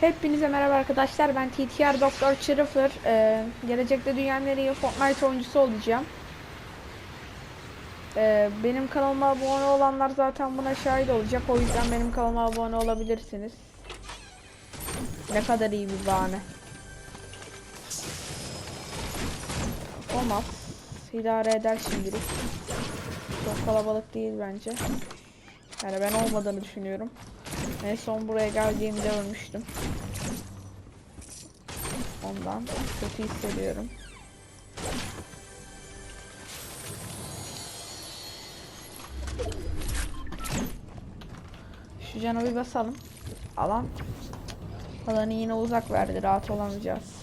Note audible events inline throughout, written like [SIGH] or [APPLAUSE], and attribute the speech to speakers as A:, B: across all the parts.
A: Hepinize merhaba arkadaşlar. Ben TTR Doktor Çırıfır. Ee, gelecekte dünyanın en iyi Fortnite oyuncusu olacağım. Ee, benim kanalıma abone olanlar zaten buna şahit olacak. O yüzden benim kanalıma abone olabilirsiniz. Ne kadar iyi bir bahane. Olmaz. İdare eder şimdilik. Çok kalabalık değil bence. Yani ben olmadığını düşünüyorum. En son buraya geldiğimde ölmüştüm. Ondan kötü hissediyorum. Şu canı bir basalım. Alan. Alanı yine uzak verdi. Rahat olamayacağız.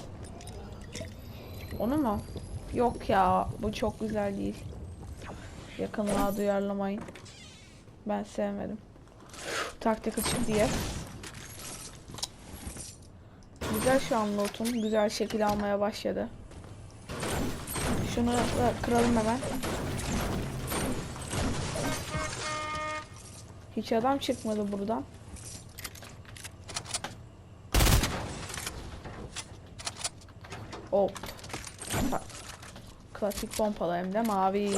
A: Onu mu? Yok ya. Bu çok güzel değil. Yakınlığa duyarlamayın. Ben sevmedim. Taktik açık diye. Güzel şu an lootum. Güzel şekil almaya başladı. Şunu kıralım hemen. Hiç adam çıkmadı buradan. Hop. Klasik pompalı hem de mavi.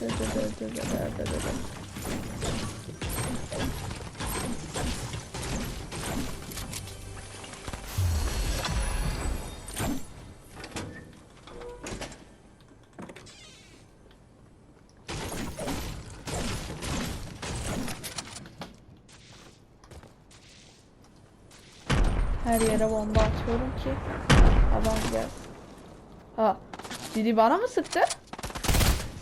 A: Her yere bomba atıyorum ki adam gelsin. Ha, biri bana mı sıktı?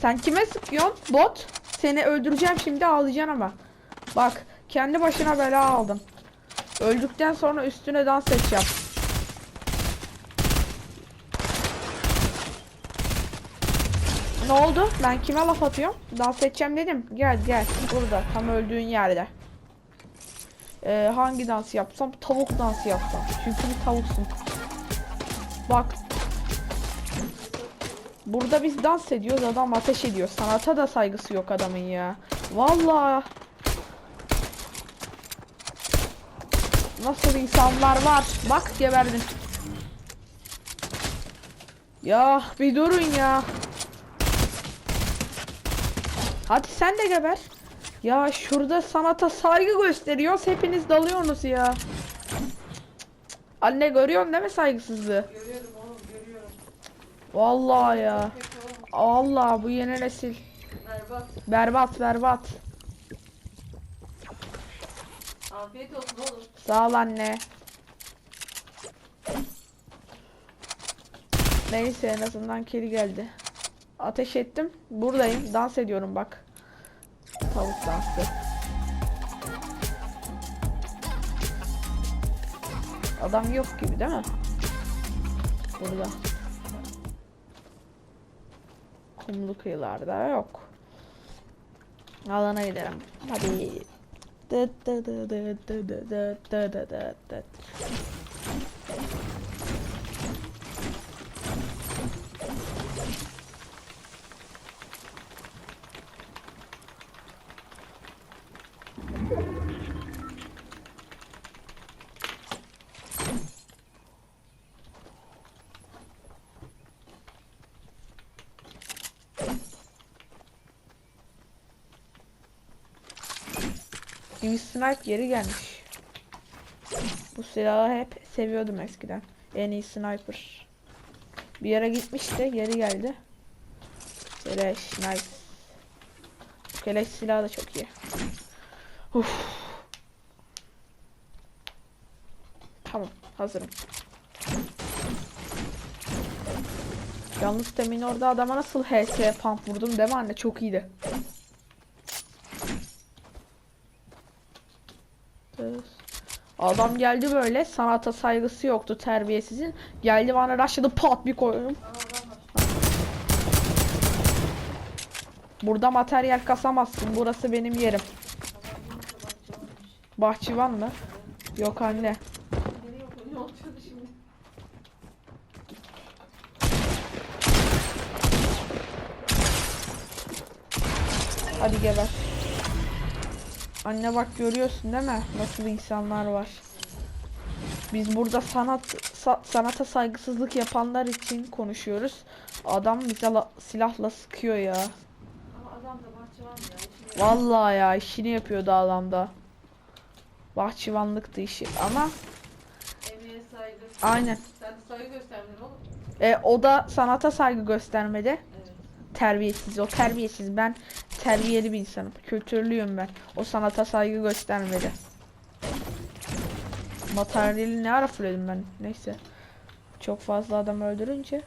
A: Sen kime sıkıyorsun? Bot. Seni öldüreceğim şimdi ağlayacaksın ama. Bak, kendi başına bela aldın. Öldükten sonra üstüne dans edeceğim. Ne oldu? Ben kime laf atıyorum? Dans edeceğim dedim. Gel gel. Burada. Tam öldüğün yerde. Ee, hangi dans yapsam? Tavuk dansı yapsam. Çünkü bir tavuksun. Bak. Burada biz dans ediyoruz. Adam ateş ediyor. Sanata da saygısı yok adamın ya. Vallahi. Nasıl insanlar var? Bak geberdin. Ya bir durun ya. Hadi sen de geber. Ya şurada sanata saygı gösteriyoruz. Hepiniz dalıyorsunuz ya. Anne görüyorsun değil mi saygısızlığı?
B: Görüyorum oğlum.
A: Vallahi ya. Allah bu yeni nesil.
B: Berbat.
A: Berbat berbat.
B: Afiyet olsun oğlum.
A: Sağ ol anne. Neyse en azından kedi geldi. Ateş ettim. Buradayım. Dans ediyorum bak. Tavuk dansı. Adam yok gibi değil mi? Burada. Kumlu kıyılarda yok. Alana gidelim. Hadi. Dıt dıt dıt dıt dıt dıt dıt dıt dıt Gibi snipe geri gelmiş. Bu silahı hep seviyordum eskiden. En iyi sniper. Bir yere gitmişti, geri geldi. Keleş, nice. Keleş silahı da çok iyi. Uf. Tamam, hazırım. Yalnız demin orada adama nasıl HS pump vurdum mi anne? Çok iyiydi. Adam geldi böyle sanata saygısı yoktu terbiyesizin. Geldi bana rushladı pat bir koydum. Burada materyal kasamazsın. Burası benim yerim. Bahçıvan mı? Yok anne. Hadi geber. Anne bak görüyorsun değil mi? Nasıl insanlar var. Biz burada sanat sa- sanata saygısızlık yapanlar için konuşuyoruz. Adam bize la- silahla sıkıyor ya.
B: Ama adam da bahçıvan ya.
A: Vallahi ya işini yapıyordu adamda. Bahçıvanlıktı işi ama
B: Emeğe saygı.
A: aynen.
B: Sen de saygı göstermedin oğlum.
A: E, o da sanata saygı göstermedi.
B: Evet.
A: Terbiyesiz o terbiyesiz ben terbiyeli bir insanım. Kültürlüyüm ben. O sanata saygı göstermedi. Materyali ne ara fulledim ben. Neyse. Çok fazla adam öldürünce.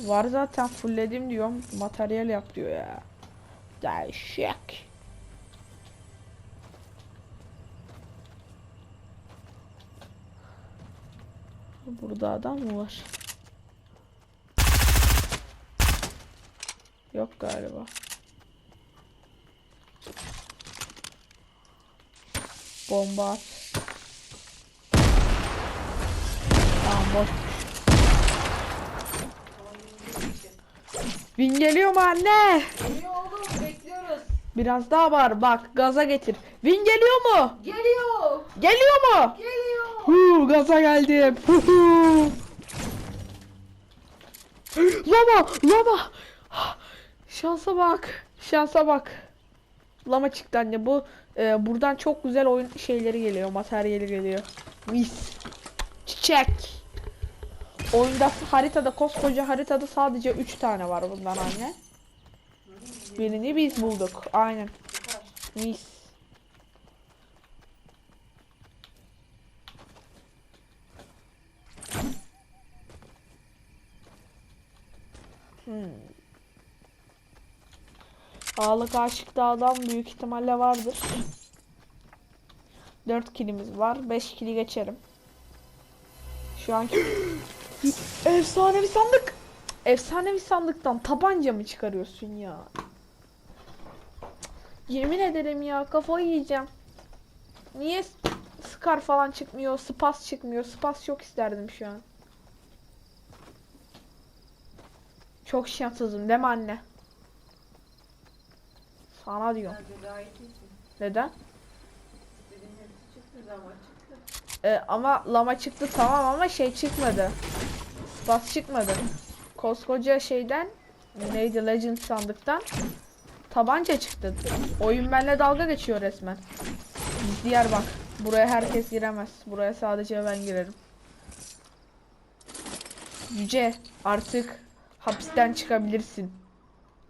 A: Var zaten fullledim diyorum. Materyal yap diyor ya. Değişik. Burada adam mı var? Yok galiba. Bomba at. Tamam boş.
B: Ama yürüyecek işte.
A: Bin geliyor mu anne?
B: Geliyor oğlum bekliyoruz.
A: Biraz daha var bak gaza getir. Win geliyor mu?
B: Geliyor.
A: Geliyor mu?
B: Geliyor.
A: Huu gaza geldim. Huhu. [GASPS] Lama lama. Şansa bak. Şansa bak. Lama çıktı anne. Bu e, buradan çok güzel oyun şeyleri geliyor. Materyali geliyor. Mis. Çiçek. Oyunda haritada koskoca haritada sadece 3 tane var bundan anne. Birini biz bulduk. Aynen. Mis. Hmm. Ağlık aşıkta adam büyük ihtimalle vardır. 4 kilimiz var. 5 kili geçerim. Şu anki [GASPS] efsanevi sandık. Efsanevi sandıktan tabanca mı çıkarıyorsun ya? Yemin ederim ya kafayı yiyeceğim. Niye Scar falan çıkmıyor, Spas çıkmıyor. Spas çok isterdim şu an. Çok şanssızım değil mi anne? Sana diyorum. Neden? Ee, ama lama çıktı tamam ama şey çıkmadı. Spas çıkmadı. Koskoca şeyden neydi Legend sandıktan tabanca çıktı. Oyun benimle dalga geçiyor resmen. Diğer bak. Buraya herkes giremez. Buraya sadece ben girerim. Yüce artık hapisten çıkabilirsin.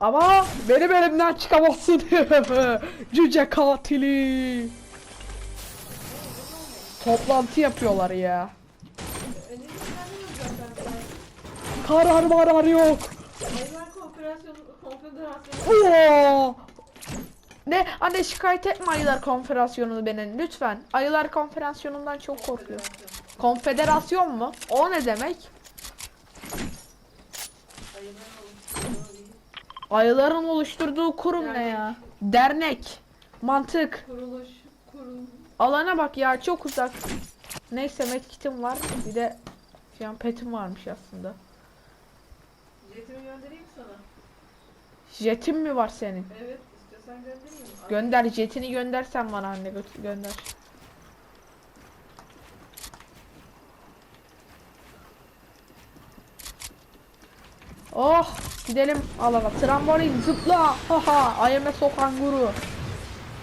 A: Ama benim elimden çıkamazsın. [LAUGHS] Cüce katili. Toplantı yapıyorlar ya. Karar marar yok. Oo! Ne? Anne şikayet etme Ayılar Konfederasyonu'nu beni lütfen. Ayılar Konfederasyonundan çok korkuyorum. Konfederasyon mu? O ne demek?
B: Hayvan oluşturduğu
A: Ayıların oluşturduğu kurum ne
B: Dernek.
A: ya? Dernek. Mantık.
B: kuruluş, kurum.
A: Alana bak ya çok uzak. Neyse medkitim var. Bir de şu an petim varmış aslında.
B: Jetimi göndereyim sana.
A: Jetin mi var senin?
B: Evet, istiyorsan göndereyim.
A: Gönder jetini göndersen bana anne gö- gönder. Oh gidelim. Alana trambolin zıpla. Haha ayeme sokan guru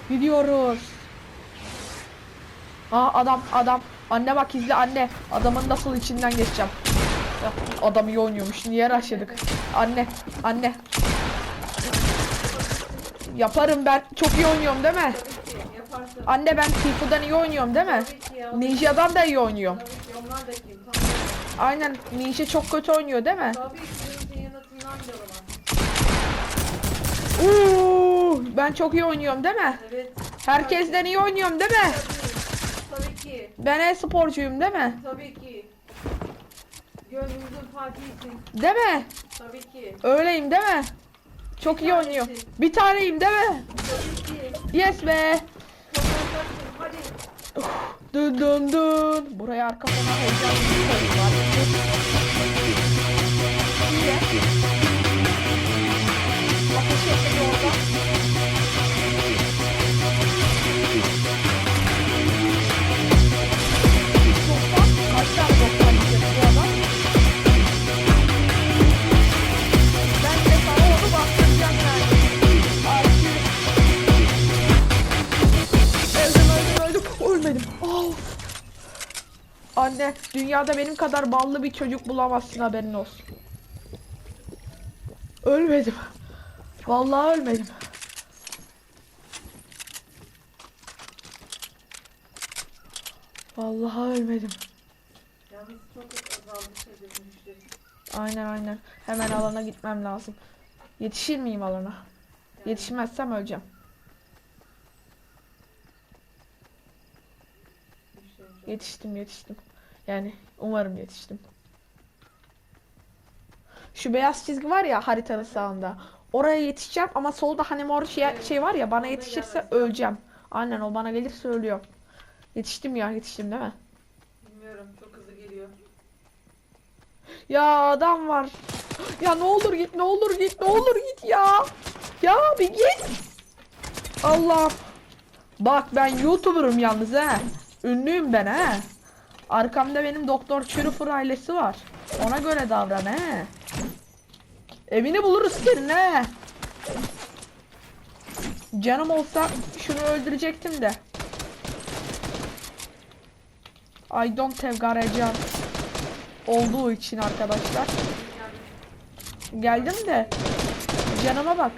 A: gidiyoruz. Aa adam adam. Anne bak izle anne. Adamın nasıl içinden geçeceğim. Adam iyi oynuyormuş. Niye rushladık anne anne. Yaparım ben. Çok iyi oynuyorum değil mi. Anne ben Tifu'dan iyi oynuyorum değil mi? Ninja'dan da iyi oynuyorum. Aynen Ninja çok kötü oynuyor değil mi? Uuu, ben çok iyi oynuyorum değil mi?
B: Evet.
A: Herkesten iyi oynuyorum değil mi?
B: Tabii, ki.
A: Ben e-sporcuyum değil mi?
B: Tabii ki. Gönlümüzün fatihsin.
A: Değil mi?
B: Tabii ki.
A: Öyleyim değil mi? Çok iyi oynuyor. Bir taneyim değil mi?
B: Tabii ki.
A: Yes be.
B: Kazanacaksın. Hadi.
A: Dın dın dın. Buraya arka fona heyecanlı Anne dünyada benim kadar ballı bir çocuk bulamazsın haberin olsun. Ölmedim. Vallahi ölmedim. Vallahi ölmedim.
B: Yalnız çok azaldı şeyde.
A: Aynen aynen. Hemen alana gitmem lazım. Yetişir miyim alana? Yetişmezsem öleceğim. Yetiştim yetiştim. Yani umarım yetiştim. Şu beyaz çizgi var ya haritanın sağında. Oraya yetişeceğim ama solda hani mor şey, şey var ya bana yetişirse öleceğim. Aynen o bana gelirse ölüyor. Yetiştim ya yetiştim değil mi?
B: Bilmiyorum çok hızlı geliyor.
A: Ya adam var. [GASPS] Ya ne olur git ne olur git ne olur git ya. Ya bir git. Allah. Bak ben YouTuber'ım yalnız he. Ünlüyüm ben he. Arkamda benim Doktor Çürüfür ailesi var. Ona göre davran he. Evini buluruz senin he. Canım olsa şunu öldürecektim de. I don't have garage olduğu için arkadaşlar. Geldim de canıma bak.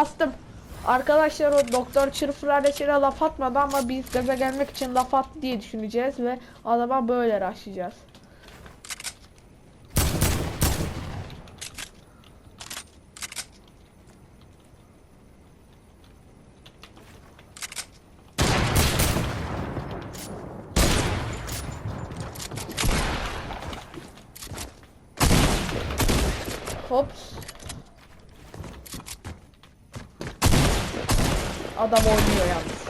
A: Bastım. Arkadaşlar o doktor çırpılar içine laf atmadı ama biz gaza gelmek için laf attı diye düşüneceğiz ve adama böyle raşlayacağız. Hops. Adam oynuyor yalnız.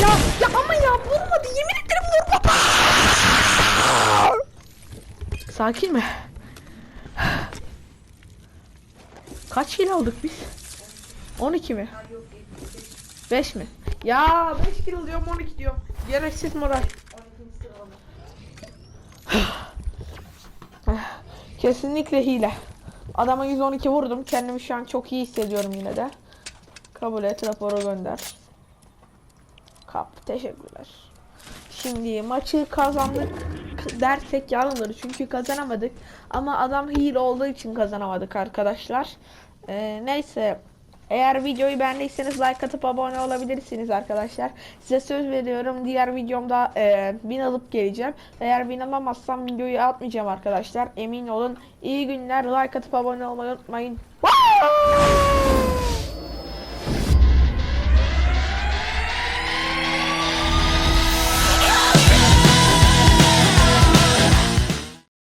A: Ya ya ama ya vurmadı yemin ederim vurmadı. Sakin mi? Kaç kill aldık biz? 12 mi?
B: Ha yok 75.
A: 5 mi? Ya 5 kill diyorum 12 diyorum. Gereksiz moral.
B: 12. sıralama.
A: Kesinlikle hile. Adama 112 vurdum. Kendimi şu an çok iyi hissediyorum yine de. Kabul et raporu gönder. Kap. Teşekkürler. Şimdi maçı kazandık dersek yalandır. Çünkü kazanamadık. Ama adam hile olduğu için kazanamadık arkadaşlar. Ee, neyse. Eğer videoyu beğendiyseniz like atıp abone olabilirsiniz arkadaşlar. Size söz veriyorum diğer videomda e, bin alıp geleceğim. Eğer bin alamazsam videoyu atmayacağım arkadaşlar. Emin olun. İyi günler. Like atıp abone olmayı unutmayın.